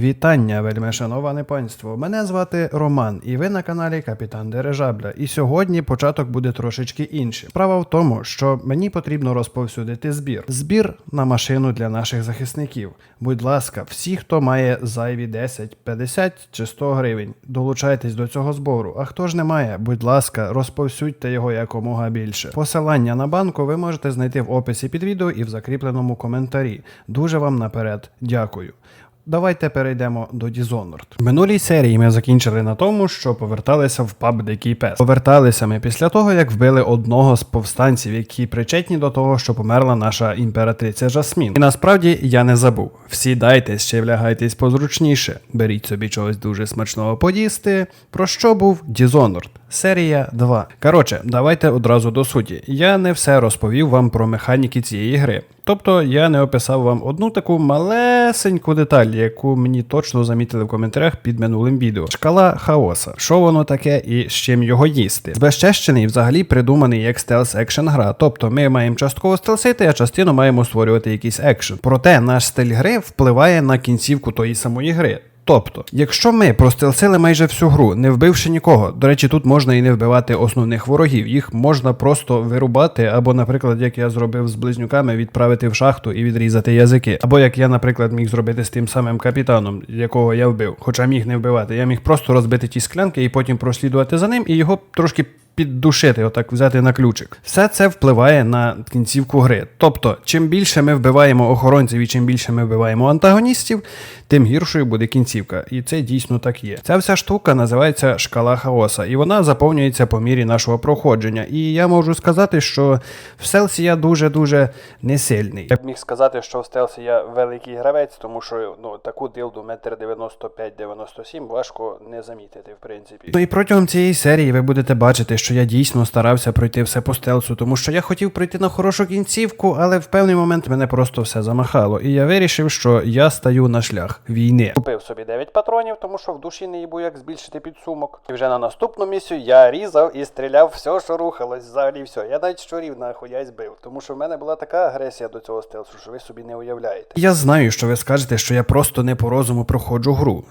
Вітання, вельми шановане панство. Мене звати Роман, і ви на каналі Капітан Дирижабля. І сьогодні початок буде трошечки інший. Справа в тому, що мені потрібно розповсюдити збір. Збір на машину для наших захисників. Будь ласка, всі, хто має зайві 10, 50 чи 100 гривень, долучайтесь до цього збору. А хто ж не має, будь ласка, розповсюдьте його якомога більше. Посилання на банку ви можете знайти в описі під відео і в закріпленому коментарі. Дуже вам наперед дякую. Давайте перейдемо до Dishonored. В минулій серії ми закінчили на тому, що поверталися в паб Дикий Пес. Поверталися ми після того, як вбили одного з повстанців, які причетні до того, що померла наша імператриця Жасмін. І насправді я не забув. Всідайтесь, ще влягайтесь позручніше. Беріть собі чогось дуже смачного поїсти. Про що був Dishonored? Серія 2. Коротше, давайте одразу до суті. Я не все розповів вам про механіки цієї гри. Тобто я не описав вам одну таку малесеньку деталь, яку мені точно замітили в коментарях під минулим відео. Шкала хаоса. Що воно таке і з чим його їсти? Збезчещений взагалі придуманий як стелс екшен гра. Тобто ми маємо частково стелсити, а частину маємо створювати якийсь екшен. Проте наш стиль гри впливає на кінцівку тої самої гри. Тобто, якщо ми простелсили майже всю гру, не вбивши нікого, до речі, тут можна і не вбивати основних ворогів, їх можна просто вирубати, або, наприклад, як я зробив з близнюками, відправити в шахту і відрізати язики. Або як я, наприклад, міг зробити з тим самим капітаном, якого я вбив, хоча міг не вбивати. Я міг просто розбити ті склянки і потім прослідувати за ним і його трошки піддушити, отак взяти на ключик. Все це впливає на кінцівку гри. Тобто, чим більше ми вбиваємо охоронців і чим більше ми вбиваємо антагоністів, тим гіршою буде кінцівка. І це дійсно так є. Ця вся штука називається шкала хаоса, і вона заповнюється по мірі нашого проходження. І я можу сказати, що в селсі я дуже-дуже не сильний. Я б міг сказати, що в стелсі я великий гравець, тому що ну таку дилду метр 95-97 важко не замітити, в принципі. Ну і протягом цієї серії ви будете бачити, що я дійсно старався пройти все по стелсу, тому що я хотів пройти на хорошу кінцівку, але в певний момент мене просто все замахало. І я вирішив, що я стаю на шлях війни. Купив собі 9 патронів, тому що в душі не їбу як збільшити підсумок. І вже на наступну місію я різав і стріляв все, що рухалось, взагалі все. Я навіть щурів нахуя збив, тому що в мене була така агресія до цього стелсу, що ви собі не уявляєте. Я знаю, що ви скажете, що я просто не по розуму проходжу гру.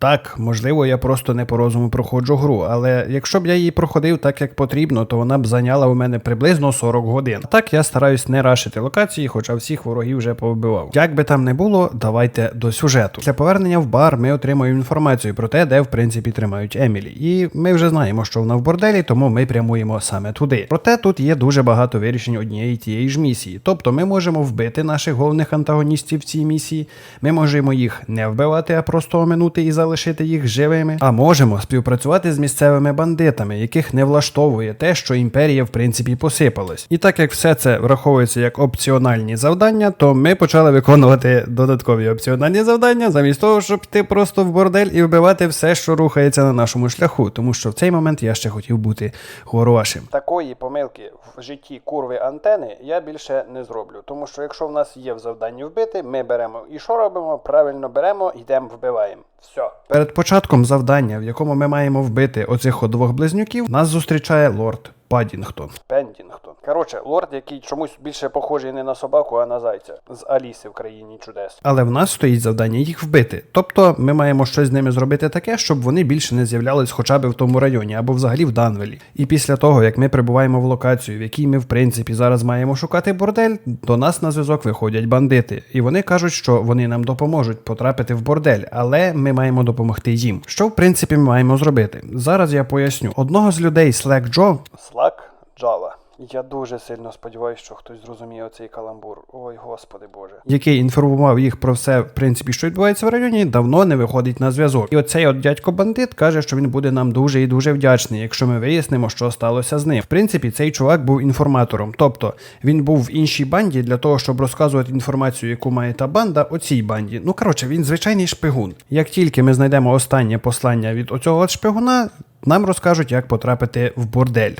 Так, можливо, я просто не по розуму проходжу гру, але якщо б я її проходив так, як потрібно, то вона б зайняла у мене приблизно 40 годин. Так я стараюсь не рашити локації, хоча всіх ворогів вже повбивав. Як би там не було, давайте до сюжету. Для повернення в бар ми отримуємо інформацію про те, де в принципі тримають Емілі. І ми вже знаємо, що вона в борделі, тому ми прямуємо саме туди. Проте тут є дуже багато вирішень однієї тієї ж місії. Тобто ми можемо вбити наших головних антагоністів в цій місії, ми можемо їх не вбивати, а просто оминути і залишити їх живими. А можемо співпрацювати з місцевими бандитами, яких не влаштовує те, що імперія в принципі посипалась. І так як все це враховується як опціональні завдання, то ми почали виконувати додаткові опціональні завдання, замість того, щоб йти просто в бордель і вбивати все, що рухається на нашому шляху. Тому що в цей момент я ще хотів бути хорошим. Такої помилки в житті курви антени я більше не зроблю. Тому що якщо в нас є в завданні вбити, ми беремо і що робимо? Правильно беремо, йдемо, вбиваємо. Все. Перед початком завдання, в якому ми маємо вбити оцих двох близнюків, нас зустрічає лорд Падінгтон. Пендінгтон. Коротше, лорд, який чомусь більше похожий не на собаку, а на зайця з Аліси в країні чудес. Але в нас стоїть завдання їх вбити. Тобто ми маємо щось з ними зробити таке, щоб вони більше не з'являлись хоча б в тому районі або взагалі в Данвелі. І після того, як ми прибуваємо в локацію, в якій ми в принципі зараз маємо шукати бордель, до нас на зв'язок виходять бандити, і вони кажуть, що вони нам допоможуть потрапити в бордель, але ми маємо допомогти їм. Що в принципі ми маємо зробити? Зараз я поясню. Одного з людей Slack Джо Slack Java. Я дуже сильно сподіваюся, що хтось зрозуміє цей каламбур. Ой, господи Боже. Який інформував їх про все, в принципі, що відбувається в районі, давно не виходить на зв'язок. І оцей от дядько бандит каже, що він буде нам дуже і дуже вдячний, якщо ми вияснимо, що сталося з ним. В принципі, цей чувак був інформатором. Тобто він був в іншій банді для того, щоб розказувати інформацію, яку має та банда, оцій банді. Ну коротше, він звичайний шпигун. Як тільки ми знайдемо останнє послання від оцього от шпигуна, нам розкажуть, як потрапити в бордель.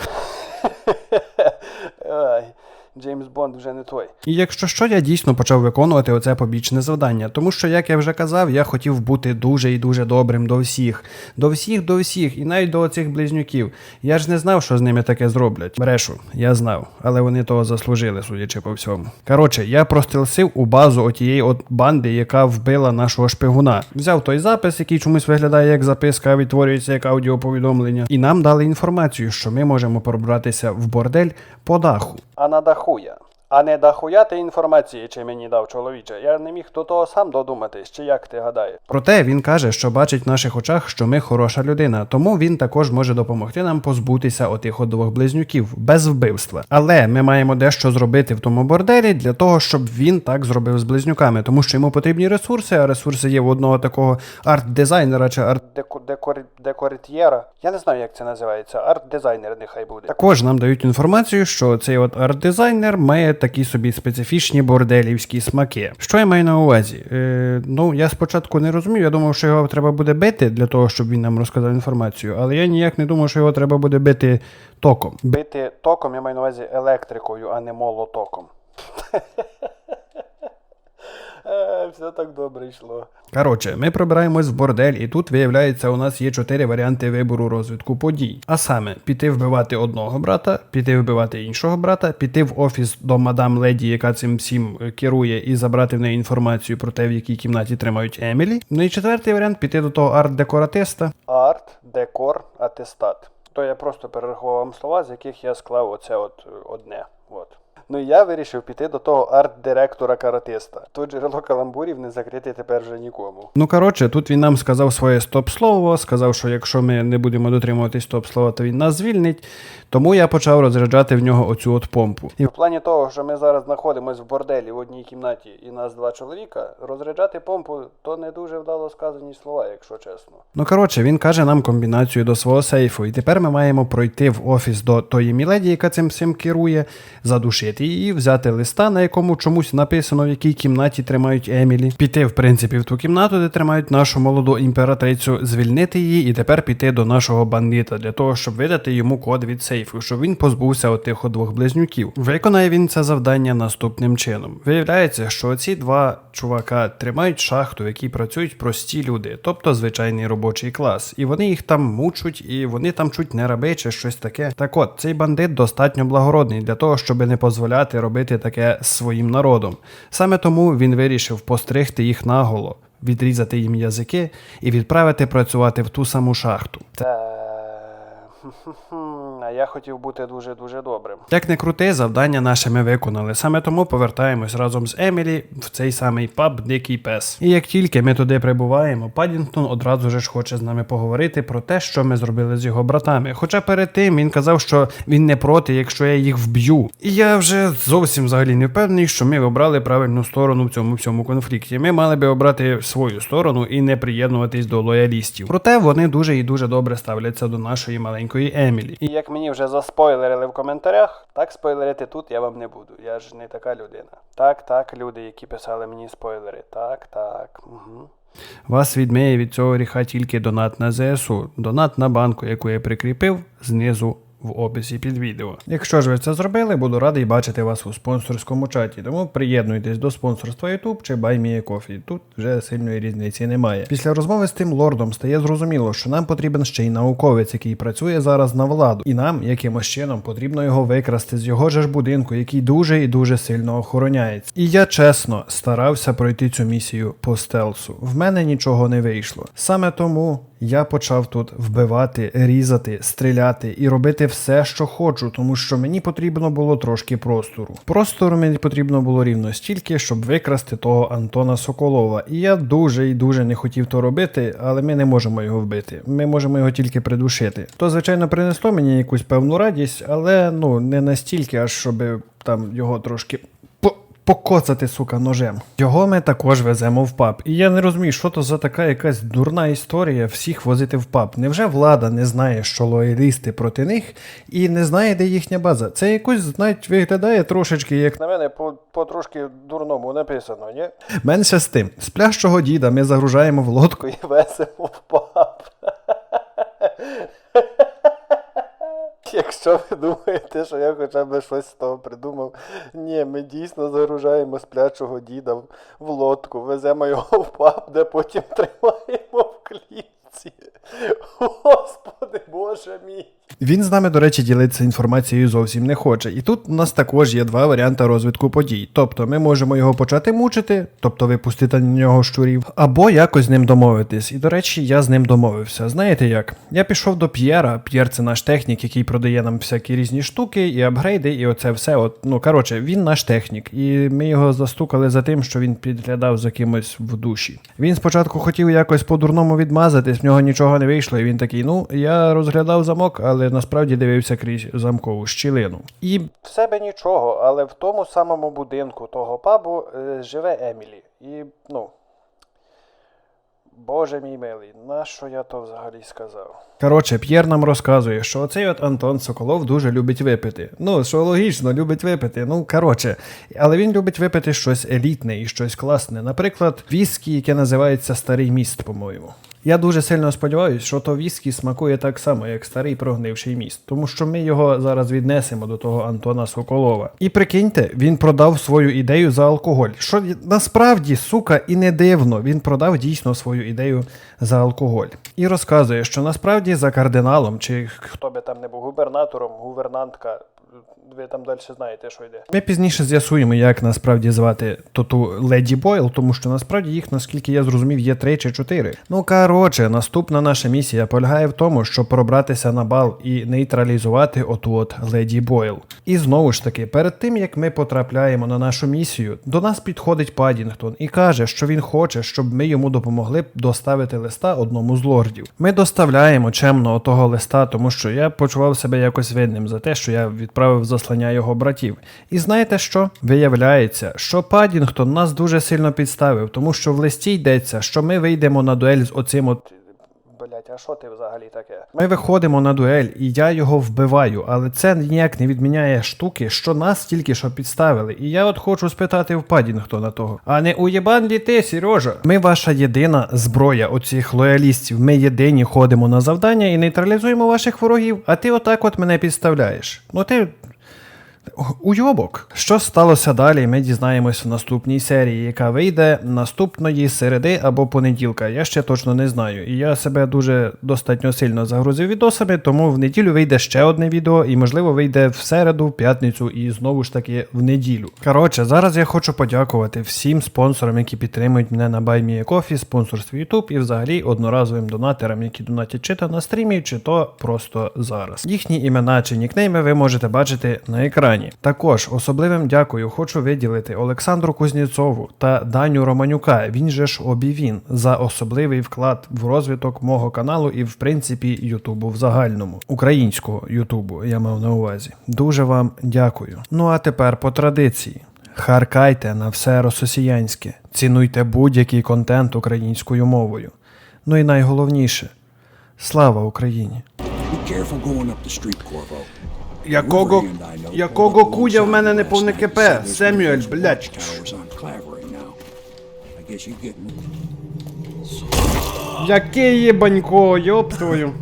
Ai. Джеймс Бонд вже не той. І якщо що, я дійсно почав виконувати оце побічне завдання, тому що, як я вже казав, я хотів бути дуже і дуже добрим до всіх, до всіх, до всіх, і навіть до оцих близнюків. Я ж не знав, що з ними таке зроблять. Брешу, я знав, але вони того заслужили, судячи по всьому. Коротше, я прострілсив у базу отієї от банди, яка вбила нашого шпигуна. Взяв той запис, який чомусь виглядає як записка, відтворюється як аудіоповідомлення, і нам дали інформацію, що ми можемо пробратися в бордель по даху. А на chuja. А не дахуя ти інформації, чи мені дав чоловіче. Я не міг до того сам додуматись, чи як ти гадаєш. Проте він каже, що бачить в наших очах, що ми хороша людина, тому він також може допомогти нам позбутися отих от двох близнюків без вбивства. Але ми маємо дещо зробити в тому борделі для того, щоб він так зробив з близнюками, тому що йому потрібні ресурси, а ресурси є в одного такого арт-дизайнера чи арт. Деко, декор. Я не знаю, як це називається. Арт-дизайнер нехай буде. Також нам дають інформацію, що цей от арт-дизайнер має такі собі специфічні борделівські смаки. Що я маю на увазі? Е, ну, я спочатку не розумів, я думав, що його треба буде бити для того, щоб він нам розказав інформацію, але я ніяк не думав, що його треба буде бити током. Бити током, я маю на увазі електрикою, а не молотоком. Е, Все так добре йшло. Коротше, ми пробираємось в бордель, і тут виявляється, у нас є чотири варіанти вибору розвитку подій. А саме піти вбивати одного брата, піти вбивати іншого брата, піти в офіс до мадам леді, яка цим всім е, керує, і забрати в неї інформацію про те, в якій кімнаті тримають Емілі. Ну і четвертий варіант піти до того арт-декоратиста. Арт, декор, атестат. То я просто перерахував вам слова, з яких я склав оце от е, одне. От. Ну і я вирішив піти до того арт-директора каратиста. То джерело каламбурів не закрити тепер вже нікому. Ну коротше, тут він нам сказав своє стоп-слово, сказав, що якщо ми не будемо дотримуватись стоп-слова, то він нас звільнить. Тому я почав розряджати в нього оцю от помпу. І В плані того, що ми зараз знаходимося в борделі в одній кімнаті і нас два чоловіка, розряджати помпу то не дуже вдало сказані слова, якщо чесно. Ну коротше, він каже нам комбінацію до свого сейфу, і тепер ми маємо пройти в офіс до тої міледі, яка цим всім керує, задушити її, взяти листа, на якому чомусь написано, в якій кімнаті тримають Емілі, піти, в принципі, в ту кімнату, де тримають нашу молоду імператрицю, звільнити її і тепер піти до нашого бандита для того, щоб видати йому код від сейфу, щоб він позбувся отих от двох близнюків. Виконає він це завдання наступним чином. Виявляється, що ці два чувака тримають шахту, в якій працюють прості люди, тобто звичайний робочий клас, і вони їх там мучуть, і вони там чуть не раби чи щось таке. Так от, цей бандит достатньо благородний для того, щоб не дозволяти робити таке своїм народом. Саме тому він вирішив постригти їх наголо, відрізати їм язики і відправити працювати в ту саму шахту. А я хотів бути дуже-дуже добрим. Як не крути, завдання наше ми виконали. Саме тому повертаємось разом з Емілі в цей самий паб Дикий пес. І як тільки ми туди прибуваємо, Падінгтон одразу ж хоче з нами поговорити про те, що ми зробили з його братами. Хоча перед тим він казав, що він не проти, якщо я їх вб'ю. І я вже зовсім взагалі не впевнений, що ми обрали правильну сторону в цьому всьому конфлікті. Ми мали би обрати свою сторону і не приєднуватись до лоялістів. Проте вони дуже і дуже добре ставляться до нашої маленької Емілі. І як мені вже заспойлерили в коментарях, так спойлерити тут я вам не буду. Я ж не така людина. Так, так, люди, які писали мені спойлери. Так, так. Угу. Вас відміє від цього гріха тільки донат на ЗСУ, донат на банку, яку я прикріпив знизу в описі під відео. Якщо ж ви це зробили, буду радий бачити вас у спонсорському чаті. Тому приєднуйтесь до спонсорства YouTube чи BuyMeACoffee. Тут вже сильної різниці немає. Після розмови з тим лордом стає зрозуміло, що нам потрібен ще й науковець, який працює зараз на владу, і нам якимось чином потрібно його викрасти з його ж будинку, який дуже і дуже сильно охороняється. І я чесно старався пройти цю місію по стелсу. В мене нічого не вийшло. Саме тому. Я почав тут вбивати, різати, стріляти і робити все, що хочу, тому що мені потрібно було трошки простору. Простору мені потрібно було рівно стільки, щоб викрасти того Антона Соколова. І я дуже і дуже не хотів то робити, але ми не можемо його вбити. Ми можемо його тільки придушити. То, звичайно, принесло мені якусь певну радість, але ну не настільки, аж щоб там його трошки. По- Покоцати, сука, ножем. Його ми також веземо в паб. І я не розумію, що то за така якась дурна історія всіх возити в паб. Невже влада не знає, що лоялісти проти них, і не знає, де їхня база? Це якось, навіть виглядає трошечки як На мене по, по трошки дурному написано, ні? менше з тим. З плящого діда ми загружаємо в лодку. І весело в паб. Якщо ви думаєте, що я хоча б щось з того придумав, ні, ми дійсно загружаємо сплячого діда в, лодку, веземо його в паб, де потім тримаємо в клітці. Господи Боже мій. Він з нами, до речі, ділитися інформацією зовсім не хоче. І тут у нас також є два варіанти розвитку подій. Тобто ми можемо його почати мучити, тобто випустити на нього щурів, або якось з ним домовитись. І до речі, я з ним домовився. Знаєте як? Я пішов до П'єра. П'єр це наш технік, який продає нам всякі різні штуки і апгрейди, і оце все. От, ну коротше, він наш технік, і ми його застукали за тим, що він підглядав за кимось в душі. Він спочатку хотів якось по-дурному відмазатись, в нього нічого не вийшло, і він такий: ну я розглядав замок, але насправді дивився крізь замкову щілину. І В себе нічого, але в тому самому будинку того пабу е, живе Емілі. І, ну. Боже мій милий, на що я то взагалі сказав? Коротше, П'єр нам розказує, що оцей от Антон Соколов дуже любить випити. Ну, що логічно, любить випити. Ну, коротше, але він любить випити щось елітне і щось класне. Наприклад, віскі, яке називається Старий міст, по-моєму. Я дуже сильно сподіваюся, що то віскі смакує так само, як старий прогнивший міст, тому що ми його зараз віднесемо до того Антона Соколова. І прикиньте, він продав свою ідею за алкоголь. Що насправді, сука, і не дивно, він продав дійсно свою ідею за алкоголь. І розказує, що насправді за кардиналом чи Хто би там не був губернатором, гувернантка, ви там далі знаєте, що йде. Ми пізніше з'ясуємо, як насправді звати то ту Леді Бойл, тому що насправді їх, наскільки я зрозумів, є три чи чотири. Ну коротше, наступна наша місія полягає в тому, щоб пробратися на бал і нейтралізувати оту от Леді Бойл. І знову ж таки, перед тим як ми потрапляємо на нашу місію, до нас підходить Падінгтон і каже, що він хоче, щоб ми йому допомогли доставити листа одному з лордів. Ми доставляємо чемно того листа, тому що я почував себе якось винним за те, що я відправив заслання його братів. І знаєте що? Виявляється, що Падінгтон нас дуже сильно підставив, тому що в листі йдеться, що ми вийдемо на дуель з оцим от. Блять, а що ти взагалі таке? Ми виходимо на дуель, і я його вбиваю, але це ніяк не відміняє штуки, що нас тільки що підставили. І я от хочу спитати в Падінгтона того. А не уєбан лі ти, Сережа? Ми ваша єдина зброя оцих лоялістів. Ми єдині ходимо на завдання і нейтралізуємо ваших ворогів, а ти отак от мене підставляєш. Ну ти. Уйобок. Що сталося далі, ми дізнаємось в наступній серії, яка вийде наступної середи або понеділка. Я ще точно не знаю. І я себе дуже достатньо сильно загрузив відосами, тому в неділю вийде ще одне відео, і можливо вийде в середу, в п'ятницю і знову ж таки в неділю. Коротше, зараз я хочу подякувати всім спонсорам, які підтримують мене на BuyMeACoffee, спонсорстві YouTube і взагалі одноразовим донатерам, які донатять чи то на стрімі, чи то просто зараз. Їхні імена чи нікнейми ви можете бачити на екрані. Також особливим дякую хочу виділити Олександру Кузнєцову та Даню Романюка, він же ж Обівін, за особливий вклад в розвиток мого каналу і в принципі Ютубу в загальному, українського Ютубу, я мав на увазі. Дуже вам дякую. Ну а тепер по традиції. Харкайте на все рососіянське, цінуйте будь-який контент українською мовою. Ну і найголовніше слава Україні! Якого, якого кудя в мене не повне КП? Семюель, блядь. Яке є банько, йоп твою.